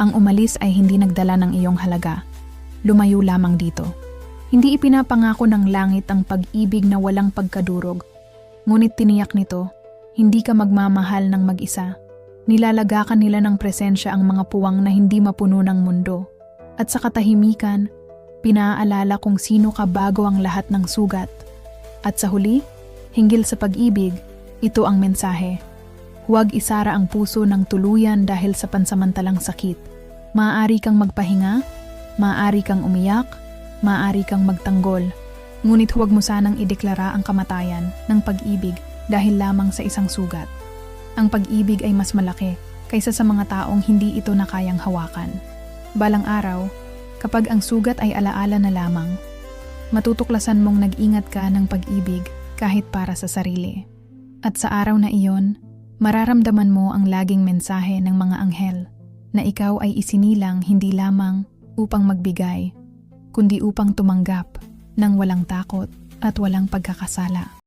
Ang umalis ay hindi nagdala ng iyong halaga. Lumayo lamang dito. Hindi ipinapangako ng langit ang pag-ibig na walang pagkadurog. Ngunit tiniyak nito, hindi ka magmamahal ng mag-isa. Nilalagakan nila ng presensya ang mga puwang na hindi mapuno ng mundo. At sa katahimikan, pinaalala kung sino ka bago ang lahat ng sugat. At sa huli, hinggil sa pag-ibig, ito ang mensahe. Huwag isara ang puso ng tuluyan dahil sa pansamantalang sakit. Maaari kang magpahinga, maaari kang umiyak, maaari kang magtanggol. Ngunit huwag mo sanang ideklara ang kamatayan ng pag-ibig dahil lamang sa isang sugat. Ang pag-ibig ay mas malaki kaysa sa mga taong hindi ito na kayang hawakan. Balang araw, kapag ang sugat ay alaala na lamang, matutuklasan mong nag-ingat ka ng pag-ibig kahit para sa sarili. At sa araw na iyon, mararamdaman mo ang laging mensahe ng mga anghel na ikaw ay isinilang hindi lamang upang magbigay, kundi upang tumanggap ng walang takot at walang pagkakasala.